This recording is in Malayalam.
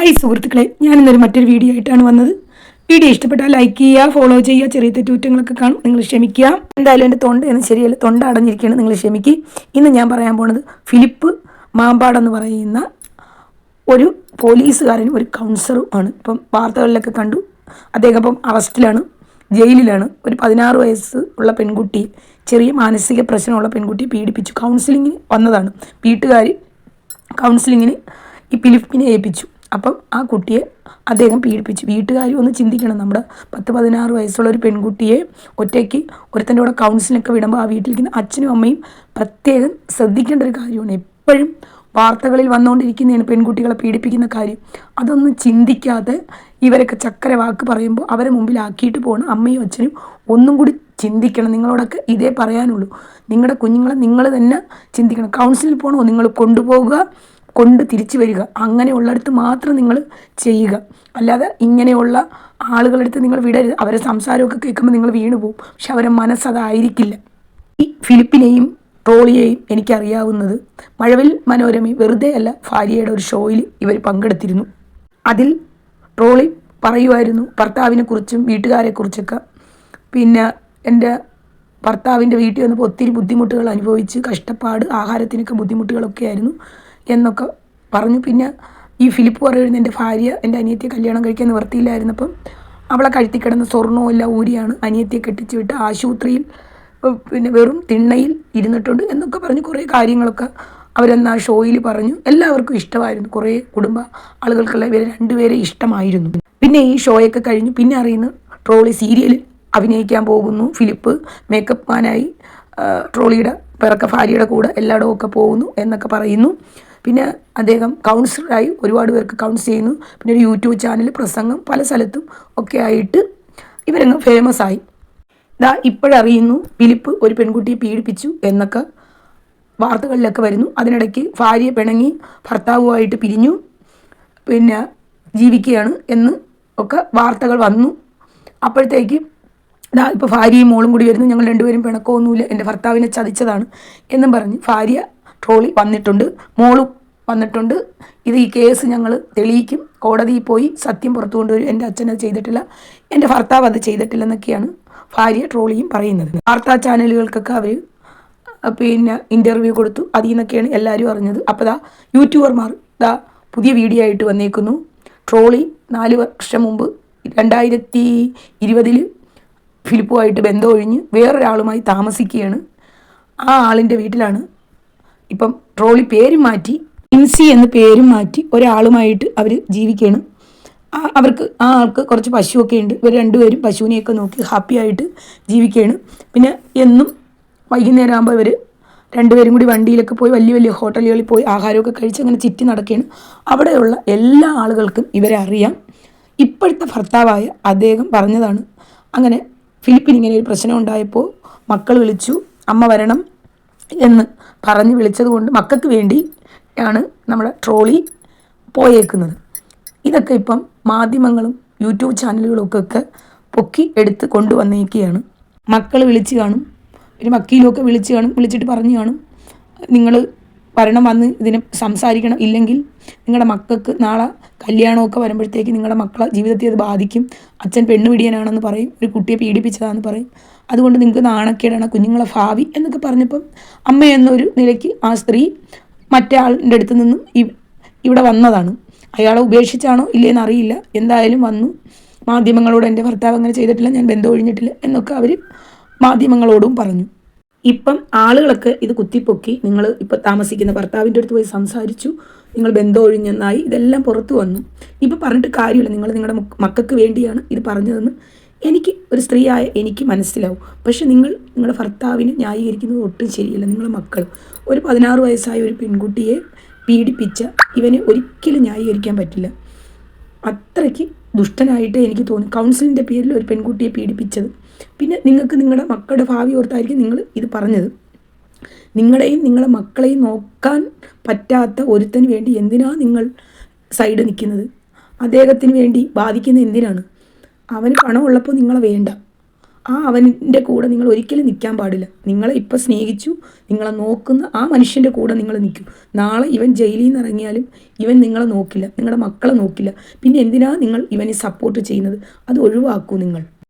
ഹായ് സുഹൃത്തുക്കളെ ഞാനിന്നൊരു മറ്റൊരു വീഡിയോ ആയിട്ടാണ് വന്നത്. വീഡിയോ ഇഷ്ടപ്പെട്ടാൽ ലൈക്ക് ചെയ്യുക ഫോളോ ചെയ്യുക ചെറിയ തെറ്റുകുറ്റങ്ങളൊക്കെ കാണും നിങ്ങൾ ക്ഷമിക്കുക. എന്തായാലും എന്റെ തൊണ്ട എന്ന് ശരിയല്ല തൊണ്ട അടഞ്ഞിരിക്കുകയാണ് നിങ്ങൾ ക്ഷമിക്കുക ഇന്ന് ഞാൻ പറയാൻ പോണത് ഫിലിപ്പ് മാമ്പാടെന്ന് പറയുന്ന ഒരു പോലീസുകാരനും ഒരു കൗൺസിലറും ആണ്. ഇപ്പം വാർത്തകളിലൊക്കെ കണ്ടു. അദ്ദേഹം ഇപ്പം അറസ്റ്റിലാണ് ജയിലിലാണ്. ഒരു പതിനാറ് വയസ്സ് ഉള്ള പെൺകുട്ടി ചെറിയ മാനസിക പ്രശ്നമുള്ള പെൺകുട്ടിയെ പീഡിപ്പിച്ചു. കൗൺസിലിങ്ങിന് വന്നതാണ്. വീട്ടുകാർ കൗൺസിലിങ്ങിന് ഈ ഫിലിപ്പിനെ ഏൽപ്പിച്ചു. അപ്പം ആ കുട്ടിയെ അദ്ദേഹം പീഡിപ്പിച്ചു. വീട്ടുകാരും ഒന്ന് ചിന്തിക്കണം. നമ്മുടെ പത്ത് പതിനാറ് വയസ്സുള്ള ഒരു പെൺകുട്ടിയെ ഒറ്റയ്ക്ക് ഒരുത്തന്റെ കൂടെ കൗൺസിലിനൊക്കെ വിടുമ്പോൾ ആ വീട്ടിലിരിക്കുന്ന അച്ഛനും അമ്മയും പ്രത്യേകം ശ്രദ്ധിക്കേണ്ട ഒരു കാര്യമാണ്. എപ്പോഴും വാർത്തകളിൽ വന്നുകൊണ്ടിരിക്കുന്നതാണ് പെൺകുട്ടികളെ പീഡിപ്പിക്കുന്ന കാര്യം. അതൊന്നും ചിന്തിക്കാതെ ഇവരൊക്കെ ചക്കര വാക്ക് പറയുമ്പോൾ അവരെ മുമ്പിലാക്കിയിട്ട് പോകണം. അമ്മയും അച്ഛനും ഒന്നും കൂടി ചിന്തിക്കണം. നിങ്ങളോടൊക്കെ ഇതേ പറയാനുള്ളൂ. നിങ്ങളുടെ കുഞ്ഞുങ്ങളെ നിങ്ങൾ തന്നെ ചിന്തിക്കണം. കൗൺസിലിൽ പോകണോ നിങ്ങൾ കൊണ്ടുപോകുക കൊണ്ട് തിരിച്ചു വരിക. അങ്ങനെയുള്ളിടത്ത് മാത്രം നിങ്ങൾ ചെയ്യുക. അല്ലാതെ ഇങ്ങനെയുള്ള ആളുകളടുത്ത് നിങ്ങൾ വിടരുത്. അവരെ സംസാരമൊക്കെ കേൾക്കുമ്പോൾ നിങ്ങൾ വീണു പോകും പക്ഷെ അവരെ മനസ്സതായിരിക്കില്ല ഈ ഫിലിപ്പിനെയും ട്രോളിയെയും എനിക്കറിയാവുന്നത് മഴവിൽ മനോരമയും വെറുതെ അല്ല ഭാര്യയുടെ ഒരു ഷോയിൽ ഇവർ പങ്കെടുത്തിരുന്നു. അതിൽ ട്രോളി പറയുമായിരുന്നു ഭർത്താവിനെ കുറിച്ചും വീട്ടുകാരെക്കുറിച്ചൊക്കെ. പിന്നെ എന്റെ ഭർത്താവിന്റെ വീട്ടിൽ വന്നപ്പോൾ ഒത്തിരി ബുദ്ധിമുട്ടുകൾ അനുഭവിച്ച് കഷ്ടപ്പാട് ആഹാരത്തിനൊക്കെ ബുദ്ധിമുട്ടുകളൊക്കെ ആയിരുന്നു എന്നൊക്കെ പറഞ്ഞു. പിന്നെ ഈ ഫിലിപ്പ് പറയുന്നത് എന്റെ ഭാര്യ എന്റെ അനിയത്തിയെ കല്യാണം കഴിക്കാൻ നിവർത്തിയില്ലായിരുന്നപ്പം അവളെ കഴുത്തി കിടന്ന സ്വർണവും എല്ലാം ഊരിയാണ് അനിയത്തിയെ കെട്ടിച്ചു വിട്ട് ആശുപത്രിയിൽ പിന്നെ വെറും തിണ്ണയിൽ ഇരുന്നിട്ടുണ്ട് എന്നൊക്കെ പറഞ്ഞ് കുറേ കാര്യങ്ങളൊക്കെ അവരെന്നാ ഷോയിൽ പറഞ്ഞു. എല്ലാവർക്കും ഇഷ്ടമായിരുന്നു. കുറേ കുടുംബ ആളുകൾക്കുള്ള ഇവരെ രണ്ടുപേരെ ഇഷ്ടമായിരുന്നു. പിന്നെ ഈ ഷോയൊക്കെ കഴിഞ്ഞു. പിന്നെ അറിയുന്നു ട്രോളി സീരിയലിൽ അഭിനയിക്കാൻ പോകുന്നു. ഫിലിപ്പ് മേക്കപ്പ് മാനായി ട്രോളിയുടെ പിറക്ക ഭാര്യയുടെ കൂടെ എല്ലായിടവും ഒക്കെ പോകുന്നു എന്നൊക്കെ പറയുന്നു. പിന്നെ അദ്ദേഹം കൗൺസിലറായി ഒരുപാട് പേർക്ക് കൗൺസിൽ ചെയ്യുന്നു. പിന്നെ ഒരു യൂട്യൂബ് ചാനൽ പ്രസംഗം പല സ്ഥലത്തും ഒക്കെ ആയിട്ട് ഇവരങ്ങ് ഫേമസ് ആയി. ദാ ഇപ്പോഴറിയുന്നു ഫിലിപ്പ് ഒരു പെൺകുട്ടിയെ പീഡിപ്പിച്ചു എന്നൊക്കെ വാർത്തകളിലൊക്കെ വരുന്നു. അതിനിടയ്ക്ക് ഭാര്യ പിണങ്ങി ഭർത്താവുമായിട്ട് പിരിഞ്ഞു പിന്നെ ജീവിക്കുകയാണ് എന്ന് ഒക്കെ വാർത്തകൾ വന്നു. അപ്പോഴത്തേക്ക് ദാ ഇപ്പോൾ ഭാര്യയും മോളും കൂടി വരുന്നു. ഞങ്ങൾ രണ്ടുപേരും പിണക്കമൊന്നുമില്ല. എന്റെ ഭർത്താവിനെ ചതിച്ചതാണ് എന്നും പറഞ്ഞ് ഭാര്യ ട്രോളി വന്നിട്ടുണ്ട് മോളും വന്നിട്ടുണ്ട്. ഇത് ഈ കേസ് ഞങ്ങൾ തെളിയിക്കും. കോടതിയിൽ പോയി സത്യം പുറത്തു കൊണ്ടുവരും. എന്റെ അത് ചെയ്തിട്ടില്ല. എന്റെ ഭർത്താവ് അത് ചെയ്തിട്ടില്ലെന്നൊക്കെയാണ് ഭാര്യ ട്രോളിയും പറയുന്നത്. വാർത്താ ചാനലുകൾക്കൊക്കെ അവർ പിന്നെ ഇന്റർവ്യൂ കൊടുത്തു. അതിൽ നിന്നൊക്കെയാണ് എല്ലാവരും അറിഞ്ഞത്. അപ്പോൾ ദാ യൂട്യൂബർമാർ ദാ പുതിയ വീഡിയോ ആയിട്ട് വന്നേക്കുന്നു. ട്രോളി നാല് വർഷം മുമ്പ് രണ്ടായിരത്തി ഇരുപതിൽ ഫിലിപ്പുമായിട്ട് ബന്ധമൊഴിഞ്ഞ് വേറൊരാളുമായി താമസിക്കുകയാണ്. ആ ആളിന്റെ വീട്ടിലാണ് ഇപ്പം ട്രോളി പേര് മാറ്റി ഇൻസി എന്ന പേരും മാറ്റി ഒരാളുമായിട്ട് അവർ ജീവിക്കുകയാണ് അവർക്ക് ആ ആൾക്ക് കുറച്ച് പശുവൊക്കെ ഉണ്ട്. ഇവർ രണ്ടുപേരും പശുവിനെയൊക്കെ നോക്കി ഹാപ്പി ആയിട്ട് ജീവിക്കുകയാണ് പിന്നെ എന്നും വൈകുന്നേരം ആകുമ്പോൾ ഇവർ രണ്ടുപേരും കൂടി വണ്ടിയിലൊക്കെ പോയി വലിയ വലിയ ഹോട്ടലുകളിൽ പോയി ആഹാരമൊക്കെ കഴിച്ച് അങ്ങനെ ചുറ്റി നടക്കുകയാണ് അവിടെയുള്ള എല്ലാ ആളുകൾക്കും ഇവരെ അറിയാം. ഇപ്പോഴത്തെ ഭർത്താവായ അദ്ദേഹം പറഞ്ഞതാണ് അങ്ങനെ ഫിലിപ്പിന് ഇങ്ങനെ ഒരു പ്രശ്നം ഉണ്ടായപ്പോൾ മക്കൾ വിളിച്ചു. അമ്മ വരണം. എന്ന് പറഞ്ഞ് വിളിച്ചതുകൊണ്ട് മക്കൾക്ക് വേണ്ടി ആണ് നമ്മുടെ ട്രോളി പോയേക്കുന്നത്. ഇതൊക്കെ ഇപ്പം മാധ്യമങ്ങളും യൂട്യൂബ് ചാനലുകളൊക്കെ പൊക്കി എടുത്ത് കൊണ്ടുവന്നേക്കുകയാണ് മക്കൾ വിളിച്ച് കാണും. ഒരു വക്കീലുമൊക്കെ വിളിച്ച് കാണും വിളിച്ചിട്ട് പറഞ്ഞു കാണും. നിങ്ങൾ വരണം വന്ന് ഇതിനെ സംസാരിക്കണം. ഇല്ലെങ്കിൽ നിങ്ങളുടെ മക്കൾക്ക് നാളെ കല്യാണമൊക്കെ വരുമ്പോഴത്തേക്ക് നിങ്ങളുടെ മക്കളെ ജീവിതത്തെ അത് ബാധിക്കും. അച്ഛൻ പെണ്ണ് പിടിയാനാണെന്ന് പറയും. ഒരു കുട്ടിയെ പീഡിപ്പിച്ചതാണെന്ന് പറയും. അതുകൊണ്ട് നിങ്ങൾക്ക് നാണക്കേടാണ് കുഞ്ഞുങ്ങളെ ഭാവി എന്നൊക്കെ പറഞ്ഞപ്പം അമ്മ എന്നൊരു നിലയ്ക്ക് ആ സ്ത്രീ മറ്റേ ആളിന്റെ അടുത്ത് നിന്നും ഇവിടെ വന്നതാണ്. അയാളെ ഉപേക്ഷിച്ചാണോ ഇല്ലേന്ന് അറിയില്ല. എന്തായാലും വന്നു. മാധ്യമങ്ങളോട് എന്റെ ഭർത്താവ് അങ്ങനെ ചെയ്തിട്ടില്ല. ഞാൻ ബന്ധം ഒഴിഞ്ഞിട്ടില്ല എന്നൊക്കെ അവർ മാധ്യമങ്ങളോടും പറഞ്ഞു. ഇപ്പം ആളുകളൊക്കെ ഇത് കുത്തിപ്പൊക്കി നിങ്ങൾ ഇപ്പം താമസിക്കുന്ന ഭർത്താവിന്റെ അടുത്ത് പോയി സംസാരിച്ചു നിങ്ങൾ ബന്ധം ഒഴിഞ്ഞെന്നായി ഇതെല്ലാം പുറത്തു വന്നു. ഇപ്പം പറഞ്ഞിട്ട് കാര്യമില്ല നിങ്ങൾ നിങ്ങളുടെ മക്ക- മക്കൾക്ക് വേണ്ടിയാണ് ഇത് പറഞ്ഞതെന്ന് എനിക്ക് ഒരു സ്ത്രീയായ എനിക്ക് മനസ്സിലാവും. പക്ഷെ നിങ്ങൾ നിങ്ങളുടെ ഭർത്താവിനെ ന്യായീകരിക്കുന്നത് ഒട്ടും ശരിയല്ല നിങ്ങളുടെ മക്കൾ ഒരു പതിനാറ് വയസ്സായ ഒരു പെൺകുട്ടിയെ പീഡിപ്പിച്ച ഇവനെ ഒരിക്കലും ന്യായീകരിക്കാൻ പറ്റില്ല. അത്രയ്ക്ക് ദുഷ്ടനായിട്ട് എനിക്ക് തോന്നി. കൗൺസിലിന്റെ പേരിൽ ഒരു പെൺകുട്ടിയെ പീഡിപ്പിച്ചത്. പിന്നെ നിങ്ങൾക്ക് നിങ്ങളുടെ മക്കളുടെ ഭാവി ഓർത്തായിരിക്കും നിങ്ങൾ ഇത് പറഞ്ഞത്. നിങ്ങളുടെയും നിങ്ങളുടെ മക്കളെയും നോക്കാൻ പറ്റാത്ത ഒരുത്തിന് വേണ്ടി എന്തിനാണ് നിങ്ങൾ സൈഡ് നിൽക്കുന്നത്? അദ്ദേഹത്തിന് വേണ്ടി ബാധിക്കുന്ന എന്തിനാണ്? അവന് പണമുള്ളപ്പോൾ നിങ്ങളെ വേണ്ട. ആ അവന്റെ കൂടെ നിങ്ങൾ ഒരിക്കലും നിൽക്കാൻ പാടില്ല. നിങ്ങളെ ഇപ്പം സ്നേഹിച്ചു നിങ്ങളെ നോക്കുന്ന ആ മനുഷ്യന്റെ കൂടെ നിങ്ങൾ നിൽക്കും. നാളെ ഇവൻ ജയിലിൽ നിന്ന് ഇറങ്ങിയാലും ഇവൻ നിങ്ങളെ നോക്കില്ല നിങ്ങളുടെ മക്കളെ നോക്കില്ല. പിന്നെ എന്തിനാണ് നിങ്ങൾ ഇവനെ സപ്പോർട്ട് ചെയ്യുന്നത്? അത് ഒഴിവാക്കൂ നിങ്ങൾ.